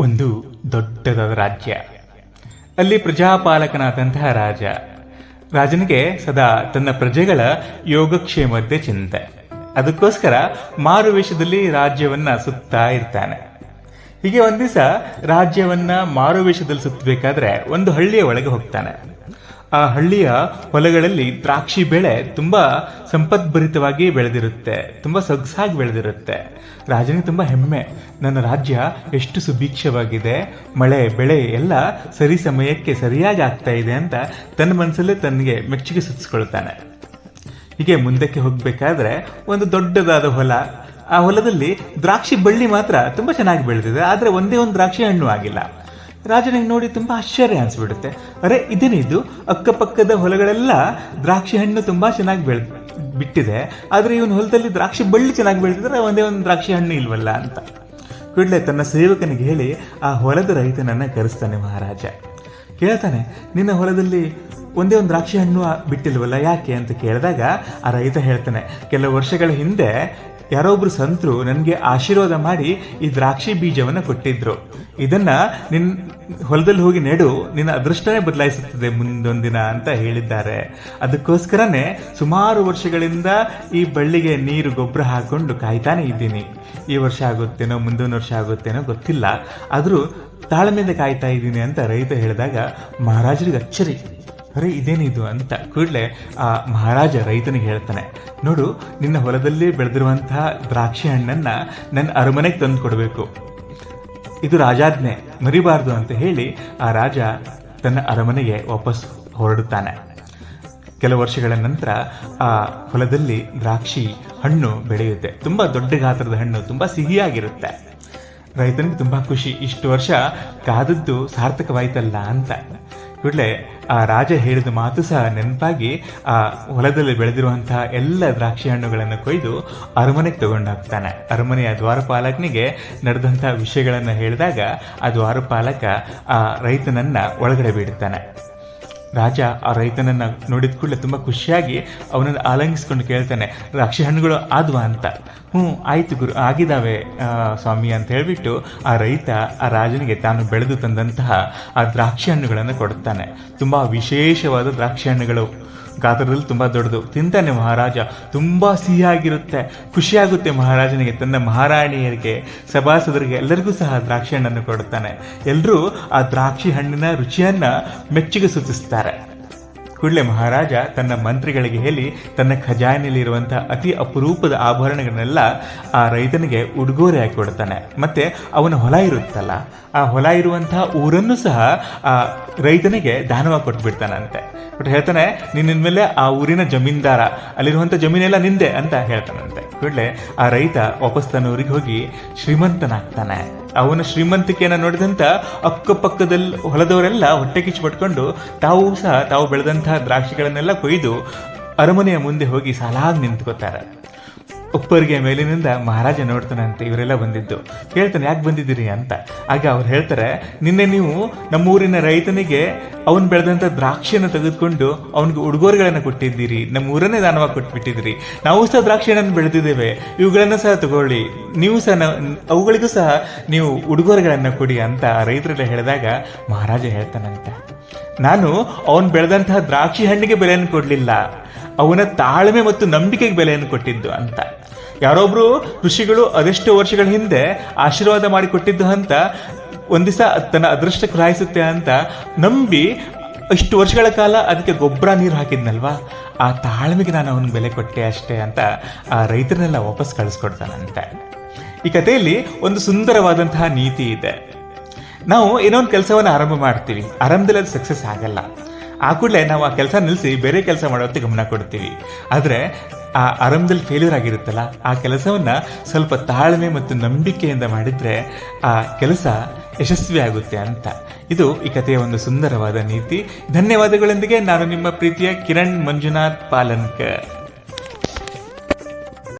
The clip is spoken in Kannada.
ಒಂದು ದೊಡ್ಡದಾದ ರಾಜ್ಯ. ಅಲ್ಲಿ ಪ್ರಜಾಪಾಲಕನಾದಂತಹ ರಾಜ. ರಾಜನಿಗೆ ಸದಾ ತನ್ನ ಪ್ರಜೆಗಳ ಯೋಗಕ್ಷೇಮದ ಚಿಂತೆ. ಅದಕ್ಕೋಸ್ಕರ ಮಾರುವೇಷದಲ್ಲಿ ರಾಜ್ಯವನ್ನ ಸುತ್ತಾ ಇರ್ತಾನೆ. ಹೀಗೆ ಒಂದ್ ದಿವಸ ರಾಜ್ಯವನ್ನ ಮಾರುವೇಷದಲ್ಲಿ ಸುತ್ತಬೇಕಾದ್ರೆ ಒಂದು ಹಳ್ಳಿಯ ಒಳಗೆ ಹೋಗ್ತಾನೆ. ಆ ಹಳ್ಳಿಯ ಹೊಲಗಳಲ್ಲಿ ದ್ರಾಕ್ಷಿ ಬೆಳೆ ತುಂಬಾ ಸಂಪದ್ಭರಿತವಾಗಿ ಬೆಳೆದಿರುತ್ತೆ, ತುಂಬಾ ಸೊಗಸಾಗಿ ಬೆಳೆದಿರುತ್ತೆ. ರಾಜನಿಗೆ ತುಂಬಾ ಹೆಮ್ಮೆ. ನನ್ನ ರಾಜ್ಯ ಎಷ್ಟು ಸುಭಿಕ್ಷವಾಗಿದೆ, ಮಳೆ, ಬೆಳೆ ಎಲ್ಲ ಸರಿ ಸಮಯಕ್ಕೆ ಸರಿಯಾಗಿ ಆಗ್ತಾ ಇದೆ ಅಂತ ತನ್ನ ಮನಸ್ಸಲ್ಲೇ ತನಗೆ ಮೆಚ್ಚುಗೆ ಸುತ್ತಿಸ್ಕೊಳ್ತಾನೆ ಹೀಗೆ ಮುಂದಕ್ಕೆ ಹೋಗಬೇಕಾದ್ರೆ ಒಂದು ದೊಡ್ಡದಾದ ಹೊಲ. ಆ ಹೊಲದಲ್ಲಿ ದ್ರಾಕ್ಷಿ ಬಳ್ಳಿ ಮಾತ್ರ ತುಂಬಾ ಚೆನ್ನಾಗಿ ಬೆಳೆದಿದೆ, ಆದರೆ ಒಂದೇ ಒಂದು ದ್ರಾಕ್ಷಿ ಹಣ್ಣು ಆಗಿಲ್ಲ. ರಾಜನಿಗೆ ನೋಡಿ ತುಂಬಾ ಆಶ್ಚರ್ಯ ಅನ್ಸ್ಬಿಡುತ್ತೆ. ಅರೆ, ಇದೇನೇ ಇದು? ಅಕ್ಕಪಕ್ಕದ ಹೊಲಗಳೆಲ್ಲ ದ್ರಾಕ್ಷಿ ಹಣ್ಣು ತುಂಬಾ ಚೆನ್ನಾಗಿ ಬೆಳೆ, ಬಿಟ್ಟಿದೆ. ಆದ್ರೆ ಇವನ್ ಹೊಲದಲ್ಲಿ ದ್ರಾಕ್ಷಿ ಬಳ್ಳಿ ಚೆನ್ನಾಗಿ ಬೆಳೆದಿದ್ರೆ ಒಂದೇ ಒಂದು ದ್ರಾಕ್ಷಿ ಹಣ್ಣು ಇಲ್ವಲ್ಲ ಅಂತ. ಕೂಡಲೇ ತನ್ನ ಸೇವಕನಿಗೆ ಹೇಳಿ, ಆ ಹೊಲದ ರೈತನನ್ನ ಕರೆಸ್ತಾನೆ ಮಹಾರಾಜ. ಕೇಳ್ತಾನೆ, ನಿನ್ನ ಹೊಲದಲ್ಲಿ ಒಂದೇ ಒಂದು ದ್ರಾಕ್ಷಿ ಹಣ್ಣು ಬಿಟ್ಟಿಲ್ವಲ್ಲ, ಯಾಕೆ? ಅಂತ ಕೇಳಿದಾಗ ಆ ರೈತ ಹೇಳ್ತಾನೆ, ಕೆಲವು ವರ್ಷಗಳ ಹಿಂದೆ ಯಾರೋ ಒಬ್ರು ಸಂತರು ನನಗೆ ಆಶೀರ್ವಾದ ಮಾಡಿ ಈ ದ್ರಾಕ್ಷಿ ಬೀಜವನ್ನ ಕೊಟ್ಟಿದ್ರು. ಇದನ್ನ ನಿನ್ ಹೊಲದಲ್ಲಿ ಹೋಗಿ ನೆಡು, ನಿನ್ನ ಅದೃಷ್ಟನೇ ಬದಲಾಯಿಸುತ್ತದೆ ಮುಂದೊಂದಿನ ಅಂತ ಹೇಳಿದ್ದಾರೆ. ಅದಕ್ಕೋಸ್ಕರನೇ ಸುಮಾರು ವರ್ಷಗಳಿಂದ ಈ ಬಳ್ಳಿಗೆ ನೀರು ಗೊಬ್ಬರ ಹಾಕೊಂಡು ಕಾಯ್ತಾನೆ ಇದ್ದೀನಿ. ಈ ವರ್ಷ ಆಗುತ್ತೇನೋ ಮುಂದಿನ ವರ್ಷ ಆಗುತ್ತೇನೋ ಗೊತ್ತಿಲ್ಲ. ಆದರೂ ತಾಳ್ಮೆಯಿಂದ ಕಾಯ್ತಾ ಇದ್ದೀನಿ ಅಂತ ರೈತ ಹೇಳಿದಾಗ, ಮಹಾರಾಜರಿಗೆ ಅಚ್ಚರಿ. ಅರೆ, ಇದೇನಿದು? ಅಂತ ಕೂಡಲೇ ಆ ಮಹಾರಾಜ ರೈತನಿಗೆ ಹೇಳ್ತಾನೆ, ನೋಡು, ನಿನ್ನ ಹೊಲದಲ್ಲಿ ಬೆಳೆದಿರುವಂತಹ ದ್ರಾಕ್ಷಿ ಹಣ್ಣನ್ನ ನನ್ನ ಅರಮನೆಗೆ ತಂದು ಕೊಡಬೇಕು. ಇದು ರಾಜಾಜ್ಞೆ, ಮರಿಬಾರ್ದು ಅಂತ ಹೇಳಿ ಆ ರಾಜ ತನ್ನ ಅರಮನೆಗೆ ವಾಪಸ್ ಹೊರಡುತ್ತಾನೆ. ಕೆಲವು ವರ್ಷಗಳ ನಂತರ ಆ ಹೊಲದಲ್ಲಿ ದ್ರಾಕ್ಷಿ ಹಣ್ಣು ಬೆಳೆಯುತ್ತೆ. ತುಂಬಾ ದೊಡ್ಡ ಗಾತ್ರದ ಹಣ್ಣು, ತುಂಬಾ ಸಿಹಿಯಾಗಿರುತ್ತೆ. ರೈತನಿಗೆ ತುಂಬಾ ಖುಷಿ. ಇಷ್ಟು ವರ್ಷ ಕಾದದ್ದು ಸಾರ್ಥಕವಾಯ್ತಲ್ಲ ಅಂತ. ಕೂಡಲೇ, ಆ ರಾಜ ಹೇಳಿದ ಮಾತು ಸಹ ನೆನಪಾಗಿ, ಆ ಹೊಲದಲ್ಲಿ ಬೆಳೆದಿರುವಂತಹ ಎಲ್ಲ ದ್ರಾಕ್ಷಿ ಹಣ್ಣುಗಳನ್ನು ಕೊಯ್ದು ಅರಮನೆಗೆ ತಗೊಂಡೋಗ್ತಾನೆ. ಅರಮನೆಯ ದ್ವಾರಪಾಲಕನಿಗೆ ನಡೆದಂತಹ ವಿಷಯಗಳನ್ನು ಹೇಳಿದಾಗ, ಆ ದ್ವಾರಪಾಲಕ, ಆ ರೈತನನ್ನ ಒಳಗಡೆ ಬಿಡುತ್ತಾನೆ ರಾಜ ಆ ರೈತನನ್ನ ನೋಡಿದ ಕೂಡಲೇ ತುಂಬಾ ಖುಷಿಯಾಗಿ ಅವನನ್ನು ಆಲಂಗಿಸ್ಕೊಂಡು ಕೇಳ್ತಾನೆ ದ್ರಾಕ್ಷಿ ಹಣ್ಣುಗಳು ಆದ್ವಾ ಅಂತ. ಹ್ಞೂ, ಆಯ್ತು ಗುರು, ಆಗಿದಾವೆ ಸ್ವಾಮಿ ಅಂತ ಹೇಳ್ಬಿಟ್ಟು ಆ ರೈತ ಆ ರಾಜನಿಗೆ ತಾನು ಬೆಳೆದು ತಂದಂತಹ ಆ ದ್ರಾಕ್ಷಿ ಹಣ್ಣುಗಳನ್ನು ಕೊಡುತ್ತಾನೆ ತುಂಬಾ ವಿಶೇಷವಾದ ದ್ರಾಕ್ಷಿ ಹಣ್ಣುಗಳು. ಗಾತ್ರದಲ್ಲಿ ತುಂಬ ದೊಡ್ಡದು. ತಿಂತಾನೆ ಮಹಾರಾಜ. ತುಂಬ ಸಿಹಿಯಾಗಿರುತ್ತೆ. ಖುಷಿಯಾಗುತ್ತೆ ಮಹಾರಾಜನಿಗೆ, ತನ್ನ ಮಹಾರಾಣಿಯರಿಗೆ, ಸಭಾಸದರಿಗೆ, ಎಲ್ಲರಿಗೂ ಸಹ ದ್ರಾಕ್ಷಿ ಹಣ್ಣನ್ನು ಕೊಡುತ್ತಾನೆ. ಎಲ್ಲರೂ ಆ ದ್ರಾಕ್ಷಿ ಹಣ್ಣಿನ ರುಚಿಯನ್ನ ಮೆಚ್ಚುಗೆ ಸೂಚಿಸ್ತಾರೆ ಕೂಡಲೇ ಮಹಾರಾಜ ತನ್ನ ಮಂತ್ರಿಗಳಿಗೆ ಹೇಳಿ, ತನ್ನ ಖಜಾನೆಯಲ್ಲಿರುವಂತಹ ಅತಿ ಅಪರೂಪದ ಆಭರಣಗಳನ್ನೆಲ್ಲ ಆ ರೈತನಿಗೆ ಉಡುಗೊರೆಯಾಗಿ ಕೊಡ್ತಾನೆ ಮತ್ತೆ ಅವನ ಹೊಲ ಇರುತ್ತಲ್ಲ, ಆ ಹೊಲ ಇರುವಂತಹ ಊರನ್ನು ಸಹ ಆ ರೈತನಿಗೆ ದಾನವಾಗಿ ಕೊಟ್ಬಿಡ್ತಾನಂತೆ. ಬಟ್ ಹೇಳ್ತಾನೆ ನಿನ್ನ ಮೇಲೆ ಆ ಊರಿನ ಜಮೀನ್ದಾರ, ಅಲ್ಲಿರುವಂತ ಜಮೀನೆಲ್ಲ ನಿಂದೆ ಅಂತ ಹೇಳ್ತಾನಂತೆ. ಕೂಡಲೇ ಆ ರೈತ ವಾಪಸ್ ತನ್ನ ಊರಿಗೆ ಹೋಗಿ ಶ್ರೀಮಂತನಾಗ್ತಾನೆ. ಅವನ ಶ್ರೀಮಂತಿಕೆಯನ್ನು ನೋಡಿದಂತ ಅಕ್ಕಪಕ್ಕದಲ್ಲಿ ಹೊಲದವರೆಲ್ಲ ಹೊಟ್ಟೆ ಕಿಚ್ಚು ಪಟ್ಕೊಂಡು ತಾವು ಸಹ ತಾವು ಬೆಳೆದಂತಹ ದ್ರಾಕ್ಷಿಗಳನ್ನೆಲ್ಲ ಕೊಯ್ದು ಅರಮನೆಯ ಮುಂದೆ ಹೋಗಿ ಸಾಲಾಗಿ ನಿಂತ್ಕೋತಾರೆ. ಉಪ್ಪರಿಗೆ ಮೇಲಿನಿಂದ ಮಹಾರಾಜ ನೋಡ್ತಾನಂತೆ, ಇವರೆಲ್ಲ ಬಂದಿದ್ದು. ಕೇಳ್ತಾನೆ ಯಾಕೆ ಬಂದಿದ್ದೀರಿ ಅಂತ. ಆಗ ಅವ್ರು ಹೇಳ್ತಾರೆ, ನಿನ್ನೆ ನೀವು ನಮ್ಮೂರಿನ ರೈತನಿಗೆ ಅವನು ಬೆಳೆದಂಥ ದ್ರಾಕ್ಷಿಯನ್ನು ತೆಗೆದುಕೊಂಡು ಅವನಿಗೆ ಉಡುಗೊರೆಗಳನ್ನು ಕೊಟ್ಟಿದ್ದೀರಿ. ನಮ್ಮ ಊರನ್ನೇ ದಾನವಾಗಿ ಕೊಟ್ಬಿಟ್ಟಿದ್ದೀರಿ. ನಾವು ಸಹ ದ್ರಾಕ್ಷಿ ಹಣ್ಣನ್ನು ಬೆಳೆದಿದ್ದೇವೆ. ಇವುಗಳನ್ನು ಸಹ ತಗೊಳ್ಳಿ. ನೀವು ಸಹ ಅವುಗಳಿಗೂ ಸಹ ನೀವು ಉಡುಗೊರೆಗಳನ್ನು ಕೊಡಿ ಅಂತ ರೈತರೆಲ್ಲ ಹೇಳಿದಾಗ ಮಹಾರಾಜ ಹೇಳ್ತಾನಂತೆ. ನಾನು ಅವನು ಬೆಳೆದಂತಹ ದ್ರಾಕ್ಷಿ ಹಣ್ಣಿಗೆ ಬೆಲೆಯನ್ನು ಕೊಡಲಿಲ್ಲ. ಅವನ ತಾಳ್ಮೆ ಮತ್ತು ನಂಬಿಕೆಗೆ ಬೆಲೆಯನ್ನು ಕೊಟ್ಟಿದ್ದು ಅಂತ. ಯಾರೊಬ್ರು ಋಷಿಗಳು ಅದೆಷ್ಟು ವರ್ಷಗಳ ಹಿಂದೆ ಆಶೀರ್ವಾದ ಮಾಡಿ ಕೊಟ್ಟಿದ್ದು ಅಂತ ಒಂದಿವಸ ತನ್ನ ಅದೃಷ್ಟ ಕ್ರಾಯಿಸುತ್ತೆ ಅಂತ ನಂಬಿ ಇಷ್ಟು ವರ್ಷಗಳ ಕಾಲ ಅದಕ್ಕೆ ಗೊಬ್ಬರ ನೀರು ಹಾಕಿದ್ನಲ್ವಾ? ಆ ತಾಳ್ಮೆಗೆ ನಾನು ಅವನಿಗೆ ಬೆಲೆ ಕೊಟ್ಟೆ ಅಷ್ಟೇ ಅಂತ ಆ ರೈತರನ್ನೆಲ್ಲ ವಾಪಸ್ ಕಳಿಸ್ಕೊಡ್ತಾನಂತೆ. ಈ ಕಥೆಯಲ್ಲಿ ಒಂದು ಸುಂದರವಾದಂತಹ ನೀತಿ ಇದೆ. ನಾವು ಏನೋ ಒಂದು ಕೆಲಸವನ್ನು ಆರಂಭ ಮಾಡ್ತೀವಿ. ಆರಂಭದಲ್ಲಿ ಅದು ಸಕ್ಸಸ್ ಆಗಲ್ಲ. ಆ ಕೂಡಲೇ ನಾವು ಆ ಕೆಲಸ ನಿಲ್ಲಿಸಿ ಬೇರೆ ಕೆಲಸ ಮಾಡೋದಕ್ಕೆ ಗಮನ ಕೊಡ್ತೀವಿ. ಆದರೆ ಆ ಆರಂಭದಲ್ಲಿ ಫೇಲ್ಯೂರ್ ಆಗಿರುತ್ತಲ್ಲ, ಆ ಕೆಲಸವನ್ನು ಸ್ವಲ್ಪ ತಾಳ್ಮೆ ಮತ್ತು ನಂಬಿಕೆಯಿಂದ ಮಾಡಿದರೆ ಆ ಕೆಲಸ ಯಶಸ್ವಿ ಆಗುತ್ತೆ ಅಂತ. ಇದು ಈ ಕಥೆಯ ಒಂದು ಸುಂದರವಾದ ನೀತಿ. ಧನ್ಯವಾದಗಳೊಂದಿಗೆ ನಾನು ನಿಮ್ಮ ಪ್ರೀತಿಯ ಕಿರಣ್ ಮಂಜುನಾಥ್ ಪಾಲನ್ಕರ್.